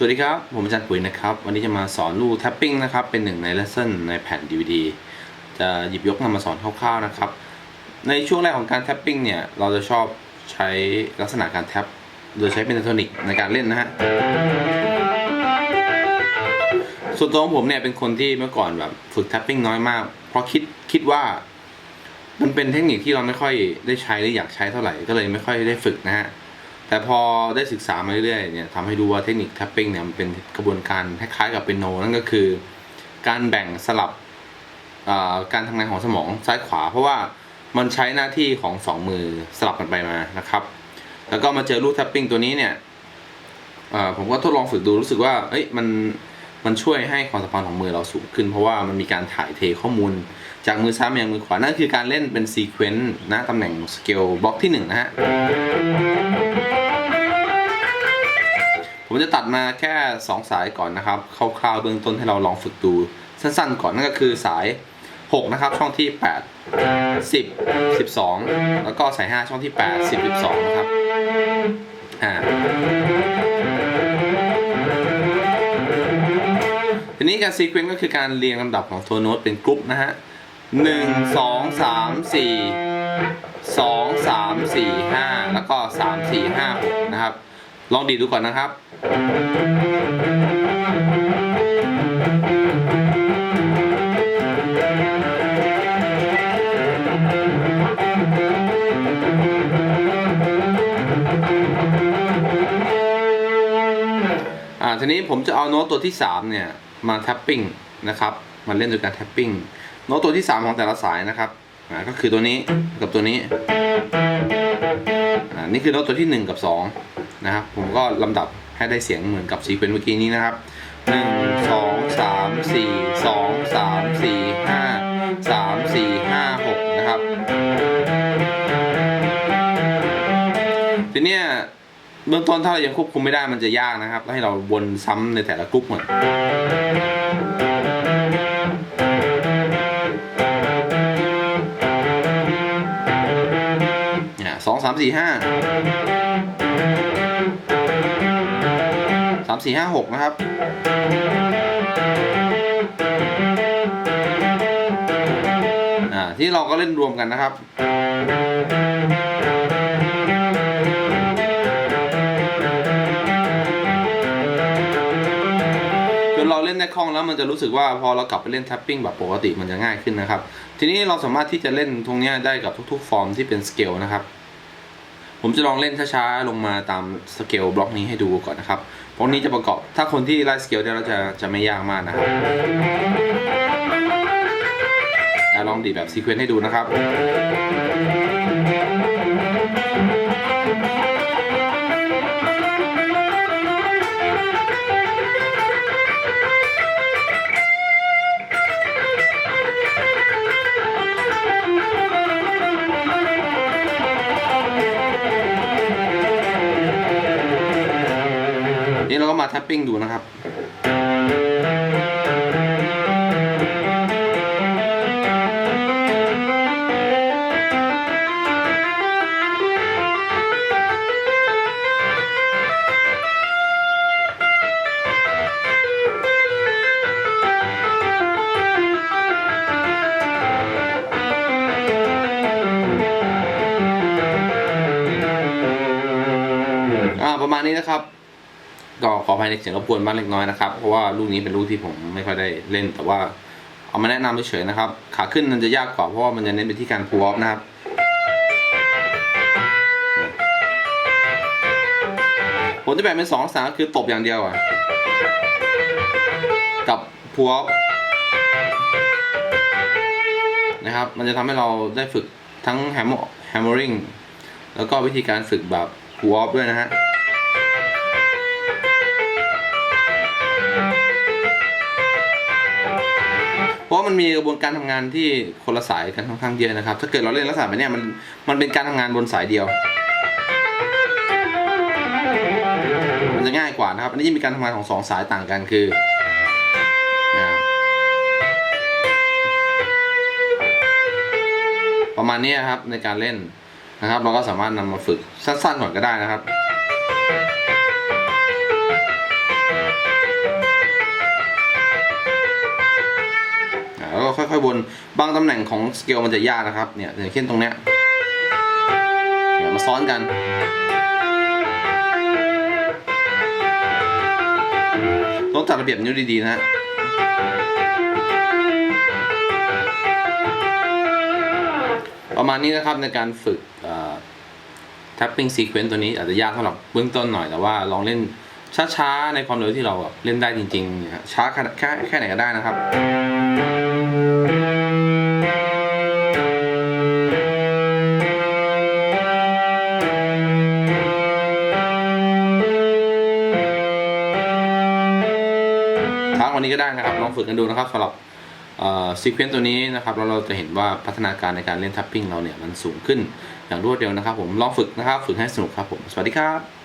สวัสดีครับ ผมอาจารย์ปุ๋ยนะครับ วันนี้จะมาสอนลูกแท็ปปิ้งนะครับ เป็นหนึ่งในเลสเซ่นในแผ่น DVD จะหยิบยกนำมาสอนคร่าวๆนะครับ ในช่วงแรกของการแท็ปปิ้งเนี่ย เราจะชอบใช้ลักษณะการแท็บโดยใช้เป็นอิเล็กทรอนิกในการเล่นนะฮะ ส่วนตัวของผมเนี่ยเป็นคนที่เมื่อก่อนแบบฝึกแท็ปปิ้งน้อยมาก เพราะคิดคิดว่า มันเป็นเทคนิคที่เราไม่ค่อยได้ใช้หรืออยากใช้เท่าไหร่ ก็เลยไม่ค่อยได้ฝึกนะฮะ แต่พอได้ศึกษามาเรื่อยๆเนี่ยทำให้ดูว่าเทคนิคแท็ปปิ้งเนี่ยมันเป็นกระบวนการคล้ายๆกับเป็นโนนั่นก็คือ การแบ่งสลับอ่าการทำงานของสมองซ้ายขวา เพราะว่ามันใช้หน้าที่ของสองมือสลับกันไปมานะครับ แล้วก็มาเจอลูกแท็ปปิ้งตัวนี้เนี่ยอ่าผมก็ทดลองฝึกดูรู้สึกว่าเอ้ยมันมันช่วยให้ความสัมพันธ์ของมือเราสูงขึ้น เพราะว่ามันมีการถ่ายเทข้อมูล จากมือซ้ายมายังมือขวานั่นคือการเล่นเป็นซีเควนต์นะตำแหน่งสเกลบล็อกที่หนึ่งนะฮะ ผมจะตัดมาแค่ 2 สายก่อนนะครับคร่าวๆเบื้องต้นให้เราลองฝึกดูสั้นๆ ก่อนนั่นก็คือสาย 6 นะครับ ช่องที่ 8 10 12 แล้วก็สาย 5 ช่องที่ 8 10 12 นะครับอ่าทีนี้การซีเควนต์ก็คือการเรียงลำดับของตัวโน้ตเป็นกรุ๊ปนะฮะ1 2 3 4 2 3 4 5แล้วก็3 4 5 6นะครับ ลองดีดดูก่อนนะครับอ่าทีนี้ผมจะเอาโน้ตตัวที่ 3 เนี่ย มาแท็ปปิ้งนะครับ มาเล่นโดยการแท็ปปิ้งโน้ตตัวที่ 3 ของแต่ละสายนะครับ อ่าก็คือตัวนี้กับตัวนี้อ่านี่คือโน้ตตัวที่ 1 กับ 2 นะครับ ผมก็ลำดับให้ได้เสียงเหมือนกับซีเควนต์เมื่อกี้นี้นะครับ 1 2 3 4 2 3 4 5 3 4 5 6 นะครับ ทีเนี้ยเบื้องต้นถ้าเรายังควบคุมไม่ได้มันจะยากนะครับ ให้เราวนซ้ำในแต่ละกรุ๊ปเหมือน สองสามสี่ห้าสามสี่ห้าหกนะครับ อ่า ที่เราก็เล่นรวมกันนะครับจนเราเล่นได้คล่องแล้วมันจะรู้สึกว่าพอเรากลับไปเล่นแท็ปปิ้งแบบปกติมันจะง่ายขึ้นนะครับ ทีนี้เราสามารถที่จะเล่นตรงนี้ได้กับทุกๆฟอร์มที่เป็นสเกลนะครับ ผมจะลองเล่นช้าๆลงมาตามสเกลบล็อกนี้ให้ดูก่อนนะครับบล็อกนี้จะประกอบ ถ้าคนที่ไล่สเกลได้เราจะจะไม่ยากมากนะครับแล้วลองดีแบบซีเควนต์ให้ดูนะครับ แท็ปปิ้งดูนะครับอ่าประมาณนี้นะครับ ก็ขออภัยในเสียงรบกวนบ้างเล็กน้อยนะครับ เพราะว่าลูกนี้เป็นลูกที่ผมไม่ค่อยได้เล่น แต่ว่าเอามาแนะนำเฉยๆนะครับ ขาขึ้นมันจะยากกว่าเพราะว่ามันจะเน้นไปที่การพูออฟนะครับผมจะแบ่งเป็นสองลักษณะคือตบอย่างเดียวอะ กับพูออฟนะครับ มันจะทำให้เราได้ฝึกทั้งแฮมเมอริงแล้วก็วิธีการฝึกแบบพูออฟด้วยนะฮะ ว่ามันมีกระบวนการทำงานที่คนละสายกันค่อนข้างเยอะนะครับ ถ้าเกิดเราเล่นลักษณะแบบนี้มันมันเป็นการทำงานบนสายเดียว มันจะง่ายกว่านะครับ อันนี้จะมีการทำงานของสองสายต่างกันคือนะประมาณนี้ครับในการเล่นนะครับ เราก็สามารถนำมาฝึกสั้นๆก่อนก็ได้นะครับ อยวนบางตำแหน่งของสเกลมันจะยากนะครับเนี่ยอย่างเช่นตรงเนี้ยเนี่ยมาซ้อนกันต้องจัดระเบียบนิ้วดีๆนะฮะประมาณนี้นะครับในการฝึก tapping sequence ตัวนี้อาจจะยากสำหรับเบื้องต้นหน่อยแต่ว่าลองเล่นช้าๆ ในความเร็วที่เราเล่นได้จริงๆเนี่ยช้าแค่แค่แค่ไหนก็ได้นะครับ ช้ากว่านี้ก็ได้นะครับลองฝึกกันดูนะครับสำหรับซีเควนต์ตัวนี้นะครับแล้วเราจะเห็นว่าพัฒนาการในการเล่นทัปปิ้งเราเนี่ยมันสูงขึ้นอย่างรวดเร็วนะครับผมลองฝึกนะครับฝึกให้สนุกครับผมสวัสดีครับ